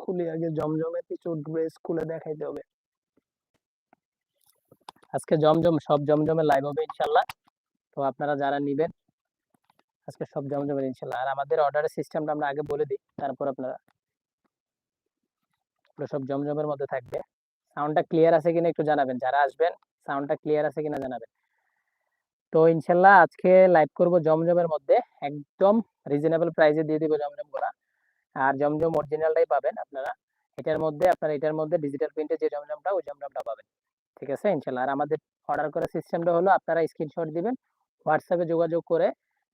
খুলে আগে জমজমের কিছু ড্রেস খুলে দেখাইতে হবে। আজকে জমজম, সব জমজমে লাইভ হবে ইনশাল্লাহ। তো আপনারা যারা নিবেন, আজকে সব জমজমের ইনশাল্লাহ। আর আমাদের অর্ডারের সিস্টেমটা আমরা আগে বলে দিই, তারপর আপনারা সব জমজমের মধ্যে থাকবে। সাউন্ডটা ক্লিয়ার আছে কিনা একটু জানাবেন। যারা আসবেন সাউন্ডটা ক্লিয়ার আছে কিনা জানাবেন। তো ইনশাল্লাহ আজকে লাইভ করব জমজমের মধ্যে। একদম রিজনেবল প্রাইসে দিয়ে দিব জমজমগুলা আর জমজম অরিজিনালটাই পাবেন আপনারা। এটার মধ্যে, আপনারা এটার মধ্যে ডিজিটাল প্রিন্টে যে জমজমটা, ওই জমজমটা পাবেন। ঠিক আছে? ইনশাল্লাহ। আর আমাদের অর্ডার করার সিস্টেমটা হলো, আপনারা স্ক্রিনশট দিবেন হোয়াটসঅ্যাপে যোগাযোগ করে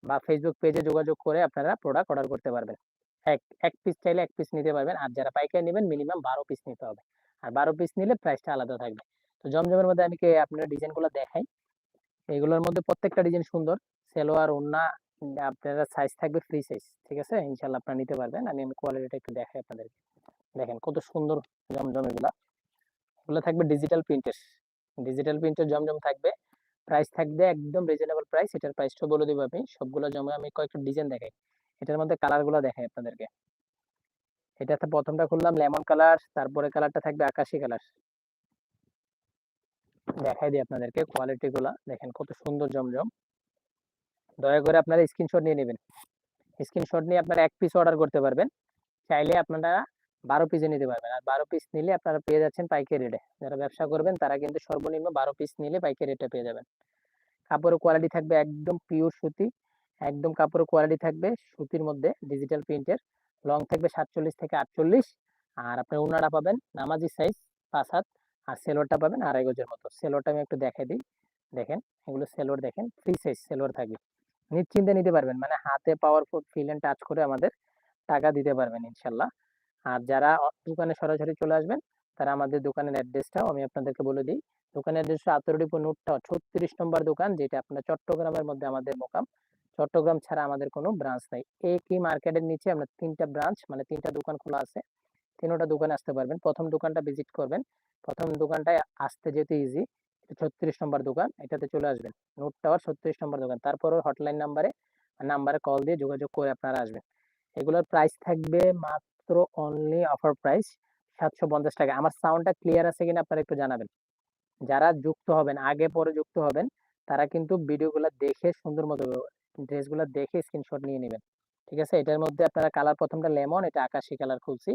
বা ফেসবুক পেজে যোগাযোগ করে আপনারা প্রোডাক্ট অর্ডার করতে পারবেন। এক এক পিস চাইলে এক পিস নিতে পারবেন। আর যারা পাইকারি নেবেন মিনিমাম বারো পিস নিতে হবে। আর বারো পিস নিলে প্রাইসটা আলাদা থাকবে। তো জমজমের মধ্যে আমি আপনারা ডিজাইনগুলো দেখাই? এগুলোর মধ্যে প্রত্যেকটা ডিজাইন সুন্দর। সেলোয়ার ওন্না আপনারা সাইজ থাকবে ফ্রি সাইজ ঠিক আছে? ইনশাল্লাহ আপনারা নিতে পারবেন। আমি আমি কোয়ালিটিটা একটু দেখাই আপনাদেরকে। দেখেন কত সুন্দর জমজম এগুলা এগুলো থাকবে ডিজিটাল প্রিন্টের ডিজিটাল প্রিন্টের জমজম থাকবে। প্রাইস থাকবে একদম রিজনেবল প্রাইস এটার প্রাইসটা বলে দিব আমি। সবগুলো জমে আমি কয়েকটা ডিজাইন দেখাই। এটার মধ্যে কালারগুলো দেখাই আপনাদেরকে। এটাতে প্রথমটা খুললাম লেমন কালার তারপরে কালারটা থাকবে আকাশি কালার দেখাই দিই আপনাদেরকে কোয়ালিটি গুলা। দেখেন কত সুন্দর জমজম। দয়া করে আপনারা স্ক্রিনশট নিয়ে নেবেন। স্ক্রিনশট নিয়ে আপনারা এক পিস অর্ডার করতে পারবেন। চাইলে আপনারা বারো পিসে নিতে পারবেন। আর বারো পিস নিলে আপনারা পেয়ে যাচ্ছেন পাইকারি রেটে যারা ব্যবসা করবেন, তারা কিন্তু সর্বনিম্ন বারো পিস নিলে পাইকারি রেটে পেয়ে যাবেন। কাপড়ের কোয়ালিটি থাকবে একদম পিওর সুতি, একদম কাপড়ের কোয়ালিটি থাকবে সুতির মধ্যে ডিজিটাল প্রিন্টের লং থাকবে সাতচল্লিশ থেকে আটচল্লিশ। আর আপনার উনারা পাবেন নামাজি সাইজ পাঁচ হাত। আর সেলোরটা পাবেন আড়াই গজের মতো। সেলোরটা আমি একটু দেখাই দিই। দেখেন, এগুলো সেলোর দেখেন ফ্রি সাইজ সেলোর থাকবে। নিশ্চিন্তে নিতে পারবেন। মানে হাতে পাওয়ারফুল ফিল অ্যান্ড টাচ করে আমাদের টাকা দিতে পারবেন ইনশাল্লাহ। আর যারা দোকানে সরাসরি চলে আসবেন, তারা আমাদের দোকানের অ্যাড্রেসটাও আমি আপনাদেরকে বলে দিই। দোকানের অ্যাড্রেস আতরডিপুর নোটটা ছত্রিশ নম্বর দোকান, যেটা আপনার চট্টগ্রামের মধ্যে আমাদের মোকাম। চট্টগ্রাম ছাড়া আমাদের কোনো ব্রাঞ্চ নাই। একই মার্কেটের নিচে আমরা তিনটা ব্রাঞ্চ মানে তিনটা দোকান খোলা আছে। তিনোটা দোকানে আসতে পারবেন। প্রথম দোকানটা ভিজিট করবেন। প্রথম দোকানটায় আসতে যেতে ইজি ছত্রিশ নম্বর দোকান, এটাতে চলে আসবেন। নোট টাওয়ার ছত্রিশ নম্বর দোকান। তারপর হটলাইন নাম্বারে নাম্বারে কল দিয়ে যোগাযোগ করে আপনারা আসবেন। এগুলোর প্রাইস থাকবে মাত্র অনলি অফার প্রাইস সাতশো পঞ্চাশ টাকা। আমার সাউন্ডটা ক্লিয়ার আছে কিনা আপনারা একটু জানাবেন। যারা যুক্ত হবেন, আগে পরে যুক্ত হবেন, তারা কিন্তু ভিডিওগুলো দেখে সুন্দর মতো ড্রেসগুলো দেখে স্ক্রিনশট নিয়ে নেবেন। ঠিক আছে? এটার মধ্যে আপনারা কালার প্রথমটা লেমন এটা আকাশি কালার খুলছি।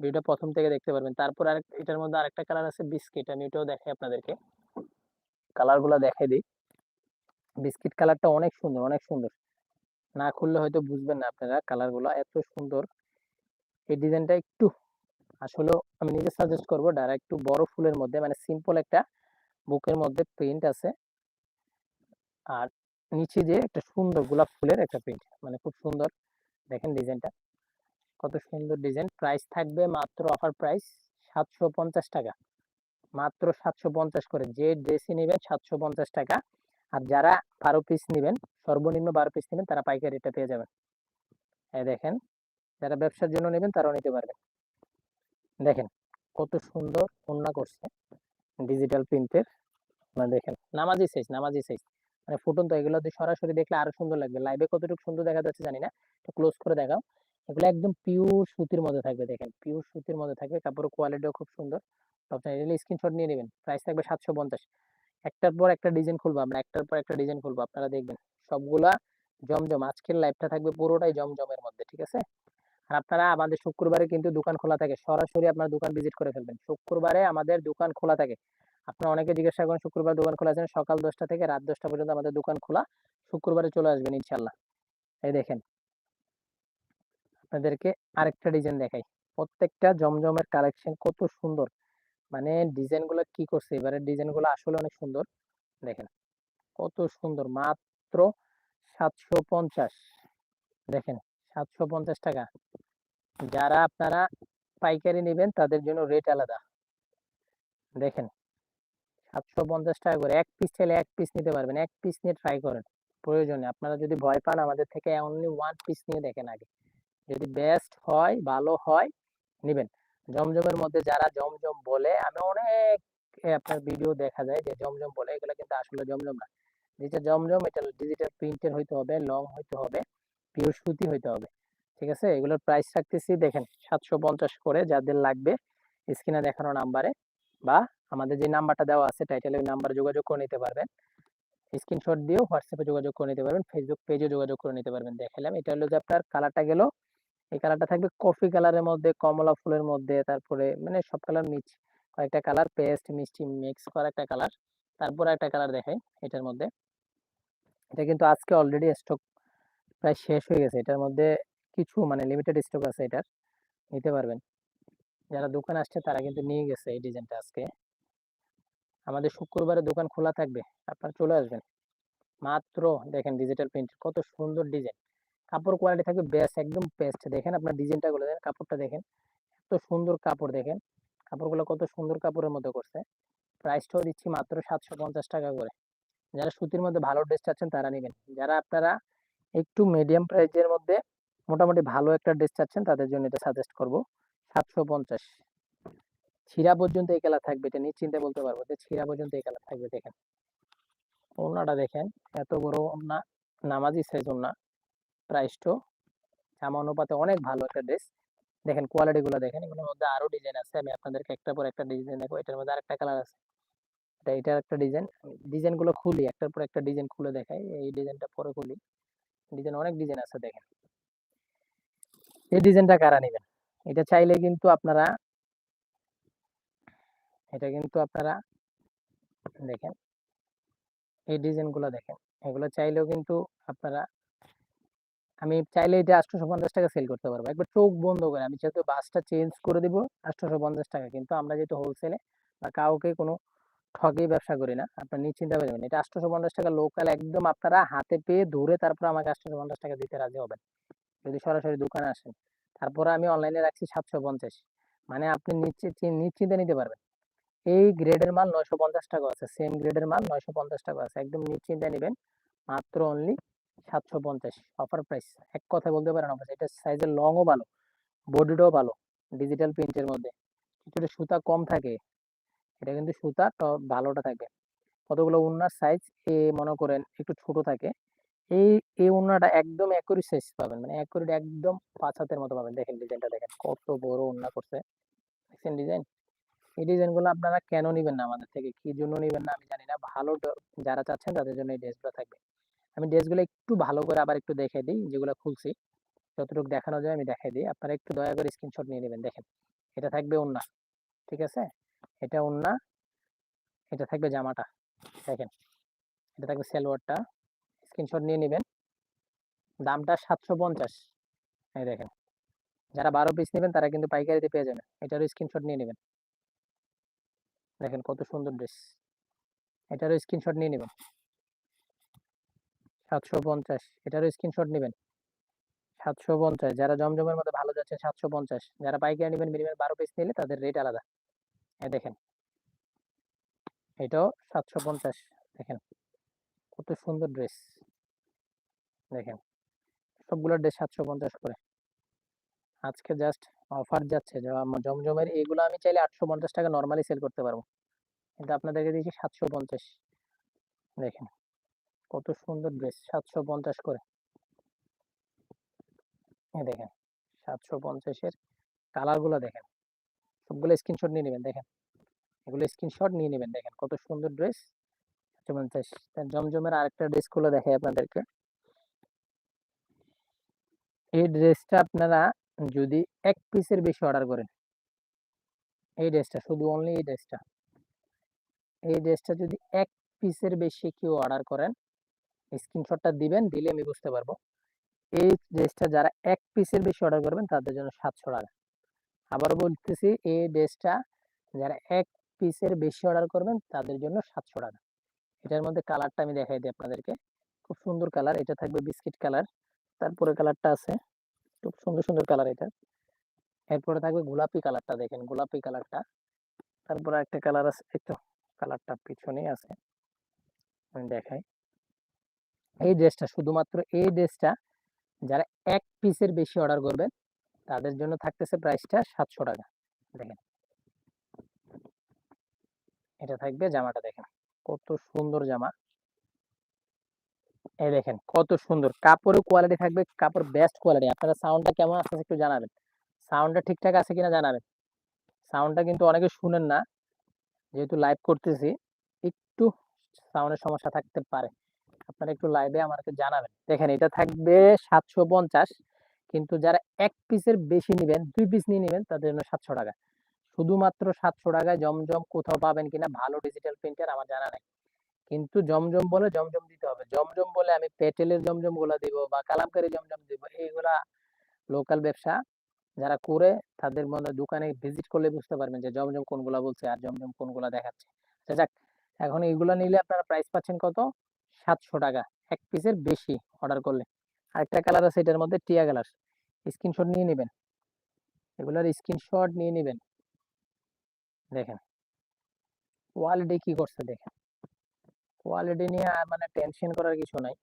ভিডিও প্রথম থেকে দেখতে পারবেন। তারপর আরেক এটার মধ্যে আরেকটা কালার আছে বিস্কিট আমি এটাও দেখাই আপনাদেরকে। কালারগুলো দেখাই দিই। বিস্কিট কালারটা অনেক সুন্দর অনেক সুন্দর। না খুললে হয়তো বুঝবেন না আপনারা কালারগুলো এত সুন্দর। এই ডিজাইনটা একটু আসলে আমি নিজে সাজেস্ট করব ডাইরেক্ট একটু বড় ফুলের মধ্যে মানে সিম্পল একটা বুকের মধ্যে প্রিন্ট আছে। আর নিচে যে একটা সুন্দর গোলাপ ফুলের একটা প্রিন্ট মানে খুব সুন্দর। দেখেন ডিজাইনটা। কত সুন্দর ডিজাইন। প্রাইস থাকবে মাত্র অফার প্রাইস সাতশো পঞ্চাশ টাকা। মাত্র সাতশো পঞ্চাশ করে। যে ড্রেসই নেবেন সাতশো পঞ্চাশ টাকা। আর যারা বারো পিস নেবেন, সর্বনিম্ন বারো পিস নেবেন, তারা পাইকারি রেটে পেয়ে যাবেন। এই দেখেন, যারা ব্যবসার জন্য নেবেন, তারাও নিতে পারবেন। দেখেন, কত সুন্দর কন্যা করছে ডিজিটাল প্রিন্টের মানে দেখেন, নামাজি সাইজ নামাজি সাইজ মানে ফুটন তো এগুলো সরাসরি দেখলে আরও সুন্দর লাগবে। লাইভে কতটুকু সুন্দর দেখা যাচ্ছে জানি না। একটু ক্লোজ করে দেখাও। এগুলো একদম পিওর সুতির মধ্যে থাকবে, দেখেন। পিওর সুতির মধ্যে থাকবে। কাপড়ের কোয়ালিটিও খুব সুন্দর। আপনি এগুলো স্ক্রিনশট নিয়ে নেবেন। প্রাইস থাকবে সাতশো পঞ্চাশ। একটার পর একটা ডিজাইন খুলবো আমরা, একটার পর একটা ডিজাইন খুলবো, আপনারা দেখবেন। সবগুলা জমজম, আজকের লাইভটা থাকবে পুরোটাই জমজমের মধ্যে, ঠিক আছে? আর আপনারা আমাদের শুক্রবারে কিন্তু দোকান খোলা থাকে, সরাসরি আপনার দোকান ভিজিট করে ফেলবেন। শুক্রবারে আমাদের দোকান খোলা থাকে। আপনারা অনেকে জিজ্ঞাসা করেন, শুক্রবার দোকান খোলা আছে সকাল দশটা থেকে রাত দশটা পর্যন্ত আমাদের দোকান খোলা। শুক্রবারে চলে আসবেন ইনশাল্লাহ এই দেখেন। আপনাদেরকে আরেকটা ডিজাইন দেখাই। প্রত্যেকটা জমজমের কালেকশন কত সুন্দর। মানে ডিজাইনগুলো কি করছে? এবারে ডিজাইনগুলো আসলে অনেক সুন্দর। দেখেন, কত সুন্দর। মাত্র সাতশো পঞ্চাশ। দেখেন, সাতশো পঞ্চাশ টাকা। যারা আপনারা পাইকারি নেবেন, তাদের জন্য রেট আলাদা। দেখেন, সাতশো পঞ্চাশ টাকা করে এক পিস চাইলে এক পিস নিতে পারবেন। এক পিস নিয়ে ট্রাই করেন। প্রয়োজনে আপনারা যদি ভয় পান, আমাদের থেকে অনলি ওয়ান পিস নিয়ে দেখেন আগে। যদি বেস্ট হয়, ভালো হয়, নেবেন। জমজমের মধ্যে যারা জমজম বলে, আমি অনেক আপনার ভিডিও দেখা যায় যে জমজম বলে, এগুলো কিন্তু আসলে জমজম না। যেটা জমজম, এটা ডিজিটাল প্রিন্টের হইতে হবে লং হইতে হবে পিওর সুতি হইতে হবে, ঠিক আছে? এগুলোর প্রাইস রাখতেছি, দেখেন, সাতশো পঞ্চাশ করে যাদের লাগবে, স্ক্রিনে দেখানো নাম্বারে বা আমাদের যে নাম্বারটা দেওয়া আছে টাইটেলের নাম্বার যোগাযোগ করে নিতে পারবেন। স্ক্রিনশট দিয়েও হোয়াটসঅ্যাপে যোগাযোগ করে নিতে পারবেন ফেসবুক পেজে যোগাযোগ করে নিতে পারবেন। দেখালাম এটা হলো যে আপনার কালারটা গেল এই কালারটা থাকবে কফি কালারের মধ্যে, কমলা ফুলের মধ্যে, তারপরে মানে সব কালার মিক্স কয়েকটা কালার পেস্ট মিষ্টি মিক্স করা একটা কালার তারপরে একটা কালার দেখাই এটার মধ্যে। এটা কিন্তু আজকে অলরেডি স্টক প্রায় শেষ হয়ে গেছে, এটার মধ্যে কিছু মানে লিমিটেড স্টক আছে এটার, নিতে পারবেন। যারা দোকান আসছে তারা কিন্তু নিয়ে গেছে এই ডিজাইনটা আজকে। আমাদের শুক্রবারে দোকান খোলা থাকবে, আপনারা চলে আসবেন। মাত্র দেখেন ডিজিটাল প্রিন্ট কত সুন্দর ডিজাইন কাপড় কোয়ালিটি থাকবে বেস্ট একদম বেস্ট দেখেন আপনার ডিজাইনটা গুলো, দেখেন কাপড়টা দেখেন, এত সুন্দর কাপড় দেখেন। কাপড়গুলো কত সুন্দর কাপড়ের মধ্যে করছে। প্রাইসটাও দিচ্ছি মাত্র সাতশো পঞ্চাশ টাকা করে। যারা সুতির মধ্যে ভালো ড্রেস চাচ্ছেন তারা নেবেন। যারা আপনারা একটু মিডিয়াম প্রাইসের মধ্যে মোটামুটি ভালো একটা ড্রেস চাচ্ছেন, তাদের জন্য এটা সাজেস্ট করব। সাতশো পঞ্চাশ। ছিঁড়া পর্যন্ত এই কালার থাকবে, এটা নিশ্চিন্তে বলতে পারব যে ছিঁড়া পর্যন্ত এই কালার থাকবে, দেখেন। ওনাটা দেখেন, এত বড় ওড়না, নামাজি সাইজ ওড়না। প্রাইসটাও জামা অনুপাতে অনেক ভালো একটা ড্রেস। দেখেন কোয়ালিটি গুলো দেখেন, এগুলোর মধ্যে আরও ডিজাইন আছে। আমি আপনাদেরকে একটা পর একটা ডিজাইন দেখো এটার মধ্যে আরেকটা কালার আছে। এটা, এটার একটা ডিজাইন ডিজাইনগুলো খুলি, একটার পর একটা ডিজাইন খুলে দেখাই। এই ডিজাইনটা পরে খুলি। ডিজাইন অনেক ডিজাইন আছে, দেখেন। এই ডিজাইনটা কারা নেবেন? এটা চাইলে কিন্তু আপনারা, এটা কিন্তু আপনারা দেখেন। এই ডিজাইনগুলো দেখেন। এগুলো চাইলেও কিন্তু আপনারা আমি চাইলে এটা আটশোশো পঞ্চাশ টাকা সেল করতে পারব। একবার চোখ বন্ধ করে আমি যেহেতু বাসটা চেঞ্জ করে দিব আটশোশো পঞ্চাশ টাকা, কিন্তু আমরা যেহেতু হোলসেলে বা কাউকে কোনো ঠগে ব্যবসা করি না, আপনার নিশ্চিন্তা যাবেন। এটা আটশোশো পঞ্চাশ টাকা লোকাল একদম আপনারা হাতে পেয়ে ধরে তারপর আমাকে আটশোশো পঞ্চাশ টাকা দিতে রাজি হবেন। যদি সরাসরি দোকানে আসেন, তারপরে আমি অনলাইনে রাখছি সাতশো পঞ্চাশ। মানে আপনি নিশ্চিত নিশ্চিন্তে নিতে পারবেন। এই গ্রেডের মাল নয়শো পঞ্চাশ টাকা আছে সেম গ্রেডের মাল নয়শো পঞ্চাশ টাকা আছে। একদম নিশ্চিন্তে নেবেন, মাত্র অনলি সাতশো পঞ্চাশ অফার প্রাইস এক কথা বলতে পারেন অফার এটা সাইজের লংও ভালো বডিটাও ভালো ডিজিটাল প্রিন্টের মধ্যে। কিছুটা সুতা কম থাকে, এটা কিন্তু সুতা ভালোটা থাকে। কতগুলো উন্নার সাইজ এ মনে করেন একটু ছোট থাকে, এই এই উন্নাটা একদম অ্যাকুরেট সাইজ পাবেন মানে একদম পাঁচ হাতের মতো পাবেন। দেখেন ডিজাইনটা দেখেন কত বড় উন্না করছে। দেখছেন ডিজাইন এই ডিজাইনগুলো আপনারা কেন নেবেন না আমাদের থেকে? কি জন্য নেবেন না আমি জানি না। ভালো যারা চাচ্ছেন তাদের জন্য এই ড্রেসগুলো থাকবে। আমি ড্রেসগুলো একটু ভালো করে আবার একটু দেখে দিই, যেগুলো খুলছি। যতটুকু দেখানো যায় আমি দেখাই দিই। আপনারা একটু দয়া করে স্ক্রিনশট নিয়ে নেবেন, দেখেন। এটা থাকবে ওন্না ঠিক আছে? এটা ওন্না এটা থাকবে জামাটা, দেখেন। এটা থাকবে সেলোয়ারটা স্ক্রিনশট নিয়ে নেবেন। দামটা সাতশো পঞ্চাশ, এই দেখেন। যারা বারো পিস নেবেন, তারা কিন্তু পাইকারিতে পেয়ে যাবেন। এটারও স্ক্রিনশট নিয়ে নেবেন। দেখেন কত সুন্দর ড্রেস এটারও স্ক্রিনশট নিয়ে নেবেন। সাতশো পঞ্চাশ। এটারও স্ক্রিনশট নেবেন। সাতশো পঞ্চাশ। যারা জমজমের মধ্যে ভালো যাচ্ছে সাতশো পঞ্চাশ। যারা পাইকারি নেবেন মিনিমাম বারো পিস নিলে তাদের রেট আলাদা। এ দেখেন। এটাও সাতশো পঞ্চাশ। দেখেন। কত সুন্দর ড্রেস দেখেন। সবগুলো ড্রেস সাতশো পঞ্চাশ করে। আজকে জাস্ট অফার যাচ্ছে। জমজমের এগুলো আমি চাইলে আটশো পঞ্চাশ টাকা নর্মালি সেল করতে পারব। কিন্তু আপনাদেরকে দিয়েছি সাতশো পঞ্চাশ। দেখেন। কত সুন্দর ড্রেস সাতশো পঞ্চাশ করে। দেখেন, সাতশো পঞ্চাশের কালারগুলো দেখেন। সবগুলো স্ক্রিনশট নিয়ে নেবেন, দেখেন। এগুলো স্ক্রিনশট নিয়ে নেবেন, দেখেন কত সুন্দর ড্রেস সাতশো পঞ্চাশ জমজমের আরেকটা ড্রেস খুলে দেখাই আপনাদেরকে। এই ড্রেসটা আপনারা যদি এক পিসের বেশি অর্ডার করেন, এই ড্রেসটা শুধু অনলি এই ড্রেসটা এই ড্রেসটা যদি এক পিসের বেশি কেউ অর্ডার করেন স্ক্রিনশটটা দিবেন, দিলে আমি বুঝতে পারব। এই ড্রেসটা যারা এক পিসের বেশি অর্ডার করবেন, তাদের জন্য সাতশো টাকা। আবার বলতেছি, এই ড্রেসটা যারা এক পিসের বেশি অর্ডার করবেন, তাদের জন্য সাতশো টাকা। এটার মধ্যে কালারটা আমি দেখাই দিই আপনাদেরকে। খুব সুন্দর কালার এটা থাকবে বিস্কিট কালার তারপরে কালারটা আছে, খুব সুন্দর সুন্দর কালার এটা। এরপরে থাকবে গোলাপি কালারটা দেখেন গোলাপি কালারটা তারপরে একটা কালার আছে একটু কালারটা পিছনেই আছে, আমি দেখাই। এই ড্রেসটা শুধুমাত্র এই ড্রেসটা যারা এক পিসের বেশি অর্ডার করবেন, তাদের জন্য থাকতেছে প্রাইসটা সাতশো টাকা। দেখেন। এটা থাকবে জামাটা দেখেন। কত সুন্দর জামা। এই দেখেন, কত সুন্দর। কাপড়ের কোয়ালিটি থাকবে, কাপড় বেস্ট কোয়ালিটি আপনারা সাউন্ডটা কেমন আসতেছে একটু জানাবেন। সাউন্ডটা ঠিকঠাক আছে কিনা জানাবেন। সাউন্ডটা কিন্তু অনেকে শুনেন না। যেহেতু লাইভ করতেছি, একটু সাউন্ডের সমস্যা থাকতে পারে। আপনারা একটু লাইভে আমাকে জানাবেন। দেখেন, এটা থাকবে সাতশো পঞ্চাশ, কিন্তু যারা এক পিসের বেশি নেবেন, দুই পিস নিয়ে নেবেন, তাদের জন্য সাতশো টাকা। শুধুমাত্র সাতশো টাকায় জমজম কোথাও পাবেন কিনা, ভালো ডিজিটাল প্রিন্টার আমার জানা নাই। কিন্তু জমজম বলে জমজম দিতে হবে। জমজম বলে আমি পেটেলের জমজমগুলা দিব বা কালামকারি জমজম দিব, এইগুলা লোকাল ব্যবসা। যারা করে, তাদের মনে দোকানে ভিজিট করলে বুঝতে পারবেন যে জমজম কোনগুলা বলছে আর জমজম কোনগুলা দেখাচ্ছে। আচ্ছা যাক, এখন এইগুলা নিলে আপনারা প্রাইস পাচ্ছেন কত? সাতশো টাকা, এক পিসের বেশি অর্ডার করলে। আরেকটা কালার আছে, এটার মধ্যে টিয়া কালার স্ক্রিনশট নিয়ে নেবেন। এগুলোর স্ক্রিনশট নিয়ে নেবেন। দেখেন। কোয়ালিটি কি করছে দেখেন। কোয়ালিটি নিয়ে মানে টেনশন করার কিছু নাই।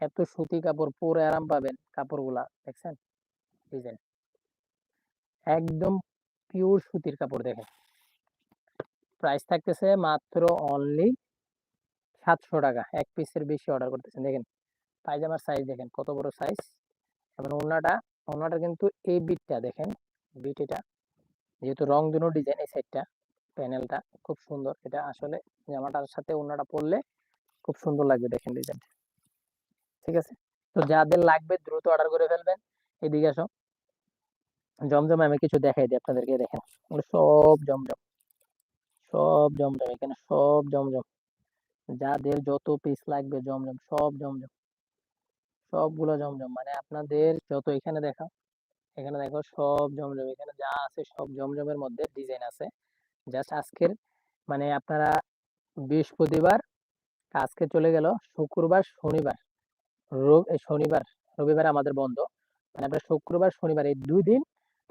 এত সুতি কাপড়, পরে আরাম পাবেন কাপড়গুলা, দেখছেন? ডিজাইন একদম পিওর সুতির কাপড় দেখেন। প্রাইস থাকতেছে মাত্র অনলি সাতশো টাকা, এক পিসের বেশি অর্ডার করতেছেন। দেখেন, পায়জামার সাইজ দেখেন, কত বড় সাইজ এবং ওনাটা ওনাটা কিন্তু এই বিটটা দেখেন বিট এটা। যেহেতু রং দুনো ডিজাইন এই সাইডটা প্যানেলটা খুব সুন্দর। এটা আসলে জামাটার সাথে ওনাটা পরলে খুব সুন্দর লাগবে দেখেন ডিজাইনটা ঠিক আছে? তো যাদের লাগবে দ্রুত অর্ডার করে ফেলবেন। এদিকে আসো। জমজম আমি কিছু দেখাই দিই আপনাদেরকে, দেখেন। সব জমজম। সব জমজম, এখানে সব জমজম। যাদের যত পিস লাগবে জমজম, সব জমজম। সবগুলো জমজম মানে আপনাদের যত এখানে দেখা, এখানে দেখো সব জমজম, এখানে যা আছে সব জমজমের মধ্যে ডিজাইন আছে। জাস্ট আজকের মানে আপনারা বৃহস্পতিবার, আজকে চলে গেল শুক্রবার, শনিবার শনিবার, রবিবার আমাদের বন্ধ। মানে আপনার শুক্রবার, শনিবার এই দুই দিন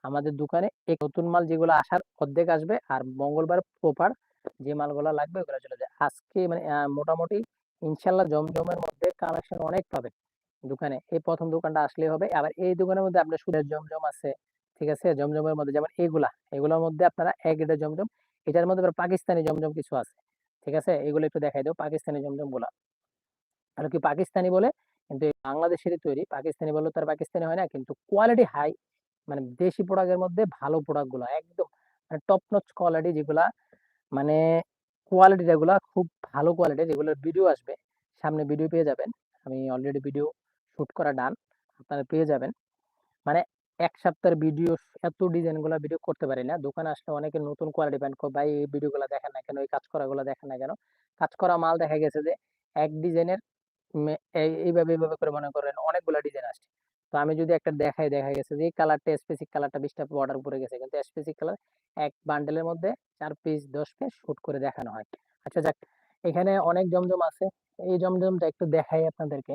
আমাদের দোকানে এক নতুন মাল যেগুলো আসার অর্ধেক আসবে আর মঙ্গলবার প্রপার যে মালগুলো লাগবে ওগুলো চলে যায়। আজকে মানে মোটামুটি ইনশাল্লাহ জমজমের মধ্যে কালেকশন অনেক পাবে দোকানে। এই প্রথম দোকানটা আসলে হবে। আবার এই দোকানের মধ্যে আপনার সুদের জমজম আছে, ঠিক আছে? জমজমের মধ্যে যেমন এগুলা, এগুলোর মধ্যে আপনারা এক এটা জমজম, এটার মধ্যে পাকিস্তানি জমজম কিছু আছে, ঠিক আছে? এগুলো একটু দেখাই দেবো, পাকিস্তানি জমজমগুলা আর কি পাকিস্তানি বলে? কিন্তু বাংলাদেশেরই তৈরি। পাকিস্তানি বললে তার পাকিস্তানি হয় না, কিন্তু কোয়ালিটি হাই মানে দেশি প্রোডাক্টের মধ্যে ভালো প্রোডাক্টগুলো, একদম মানে টপ নচ কোয়ালিটি যেগুলা মানে কোয়ালিটি যেগুলা খুব ভালো কোয়ালিটি যেগুলোর ভিডিও আসবে, সামনে ভিডিও পেয়ে যাবেন। আমি অলরেডি ভিডিও শুট করা ডান আপনারা পেয়ে যাবেন। মানে এক সপ্তাহের ভিডিও এত ডিজাইনগুলা ভিডিও করতে পারি না। দোকানে আসলে অনেকে নতুন কোয়ালিটি প্যান্ট ভাই, এই ভিডিও গুলা দেখেন না কেন? এই কাজ করা গুলা দেখেন না কেন? কাজ করা মাল দেখা গেছে যে, এক ডিজাইনের এইভাবে এইভাবে করে মনে করেন অনেকগুলো ডিজাইন আসছে। তো আমি যদি একটা দেখাই, দেখা গেছে যে কালারটা স্পেসিক কালারটা বিশটা বর্ডার পরে গেছে। কিন্তু স্পেসিক কালার এক বান্ডেলের মধ্যে চার পিস দশ পিস শুট করে দেখানো হয়। আচ্ছা যাক, এখানে অনেক জমজম আছে। এই জমজমটা একটু দেখাই আপনাদেরকে।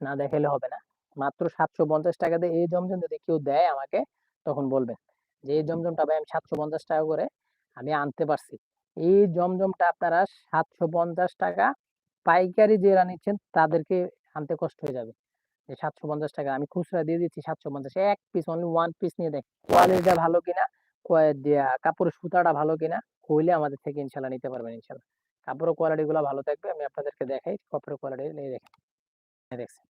না দেখাইলে হবে না। মাত্র সাতশো পঞ্চাশ টাকা দিয়ে এই জমজম যদি কেউ দেয় আমাকে, তখন বলবেন যে, এই জমজমটা ভাই আমি সাতশো পঞ্চাশ টাকা করে আমি আনতে পারছি। এই জমজমটা আপনারা সাতশো পঞ্চাশ টাকা পাইকারি যারা নিচ্ছেন, তাদেরকে আনতে কষ্ট হয়ে যাবে। যে সাতশো পঞ্চাশ টাকা, আমি খুচরা দিয়ে দিচ্ছি সাতশো পঞ্চাশ এক পিস অনলি ওয়ান পিস নিয়ে দেখ কোয়ালিটিটা ভালো কিনা কাপড়ের সুতাটা ভালো কিনা, হইলে আমাদের থেকে ইনশাল্লাহ নিতে পারবেন ইনশাল্লাহ। কাপড়ের কোয়ালিটি গুলো ভালো থাকবে, আমি আপনাদেরকে দেখাই, কাপড়ের কোয়ালিটি নিয়ে দেখেন। দেখছেন,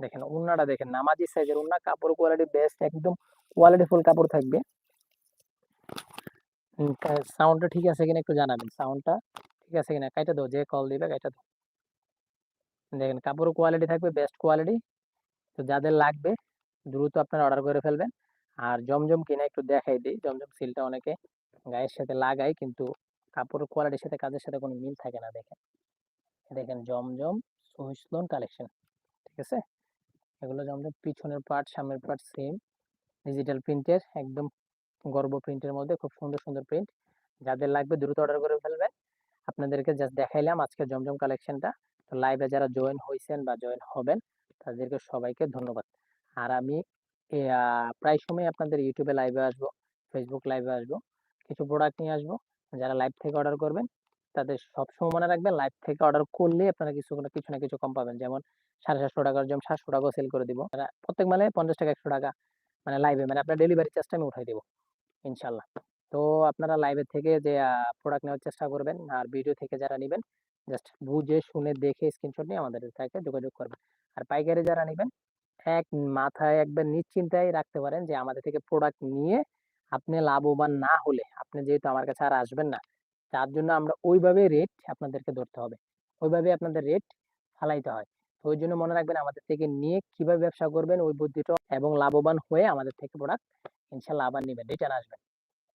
দেখেন উন্নাটা দেখেন, নামাজি সাইজের উন্না কাপড় কোয়ালিটি বেস্ট একদম কোয়ালিটি ফুল কাপড় থাকবে। সাউন্ডটা ঠিক আছে কিনা একটু জানাবেন সাউন্ডটা ঠিক আছে কিনা, কাইটা দাও, যে কল দিবে কাইটা দাও। দেখেন কাপড় কোয়ালিটি থাকবে বেস্ট কোয়ালিটি তো যাদের লাগবে, দ্রুত আপনারা অর্ডার করে ফেলবেন। আর জমজম কিনা একটু দেখাই দিই। জমজম সিলটা অনেকে গায়ের সাথে লাগাই কিন্তু কাপড়ের কোয়ালিটির সাথে কাজের সাথে কোনো মিল থাকে না, দেখেন। দেখেন জমজম সুহিসলন কালেকশন ঠিক আছে? এগুলো জমজম পিছনের পার্ট সামনের পার্ট সেম ডিজিটাল প্রিন্টের একদম গর্ব প্রিন্টের মধ্যে, খুব সুন্দর সুন্দর প্রিন্ট যাদের লাগবে দ্রুত অর্ডার করে ফেলবেন। আপনাদেরকে জাস্ট দেখাইলাম আজকে জমজম কালেকশনটা তো লাইভে যারা জয়েন হয়েছেন বা জয়েন হবেন তাদেরকে সবাইকে ধন্যবাদ। আর আমি প্রায় সময় আপনাদের ইউটিউবে লাইভে আসব ফেসবুক লাইভে আসব, কিছু প্রোডাক্ট নিয়ে আসব। যারা লাইভ থেকে অর্ডার করবেন, তাদের সবসময় মনে রাখবেন লাইভ থেকে অর্ডার করলে আপনারা কিছু না কিছু না কিছু কম পাবেন। যেমন সাড়ে সাতশো টাকার জন্য সাতশো টাকা সেল করে দিব। প্রত্যেক মানে পঞ্চাশ টাকা, একশো টাকা মানে লাইভে মানে আপনার ডেলিভারি চার্জটা আমি উঠাই দেবো, ইনশাল্লাহ। তো আপনারা লাইভের থেকে যে প্রোডাক্ট নেওয়ার চেষ্টা করবেন, আর ভিডিও থেকে যারা নেবেন জাস্ট বুঝে, শুনে, দেখে স্ক্রিনশট নিয়ে আমাদের সাথে যোগাযোগ করবেন। আর পাইকারি যারা নেবেন, এক মাথায় একবার নিশ্চিন্তায় রাখতে পারেন যে, আমাদের থেকে প্রোডাক্ট নিয়ে আপনি লাভবান না হলে, আপনি যেহেতু আমার কাছে আর আসবেন না, তার জন্য আমরা ওইভাবে রেট আপনাদেরকে ধরতে হবে। ওইভাবে আপনাদের রেট ফালাইতে হয়। তো ওই জন্য মনে রাখবেন আমাদের থেকে নিয়ে কীভাবে ব্যবসা করবেন, ওই বুদ্ধিটা এবং লাভবান হয়ে আমাদের থেকে প্রোডাক্ট ইনশাল্লাহ আবার নেবেন রিটার্ন আসবেন।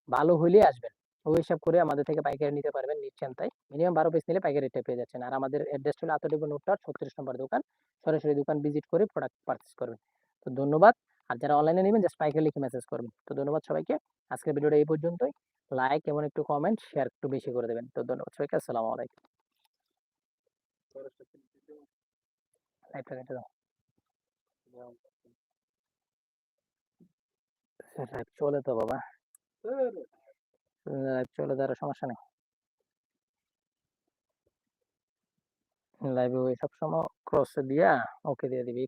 ভালো হইলে আসবেন। ওই হিসাব করে আমাদের থেকে পাইকারি নিতে পারবেন নিশ্চিন্তায় মিনিমাম বারো পিস নিলে পাইকারি রেটে পেয়ে যাচ্ছেন। আর আমাদের অ্যাড্রেস হলো আতডিবু নোটটার ছত্রিশ নম্বর দোকান। সরাসরি দোকান ভিজিট করে প্রোডাক্ট পারচেস করবেন। তো ধন্যবাদ। আর যারা অনলাইনে নেবেন জাস্ট পাইকারি লিখে মেসেজ করবেন। তো ধন্যবাদ সবাইকে। আজকের ভিডিওটা এই পর্যন্তই। লাইক এবং একটু কমেন্ট শেয়ার একটু বেশি করে দেবেন। তো ধন্যবাদ সবাইকে। আসসালামু আলাইকুম। চলে তো বাবা। লাইভ চলে যাওয়ার সমস্যা নেই। লাইভে ওই সব ক্রস দিয়া ওকে দিয়ে দিবি।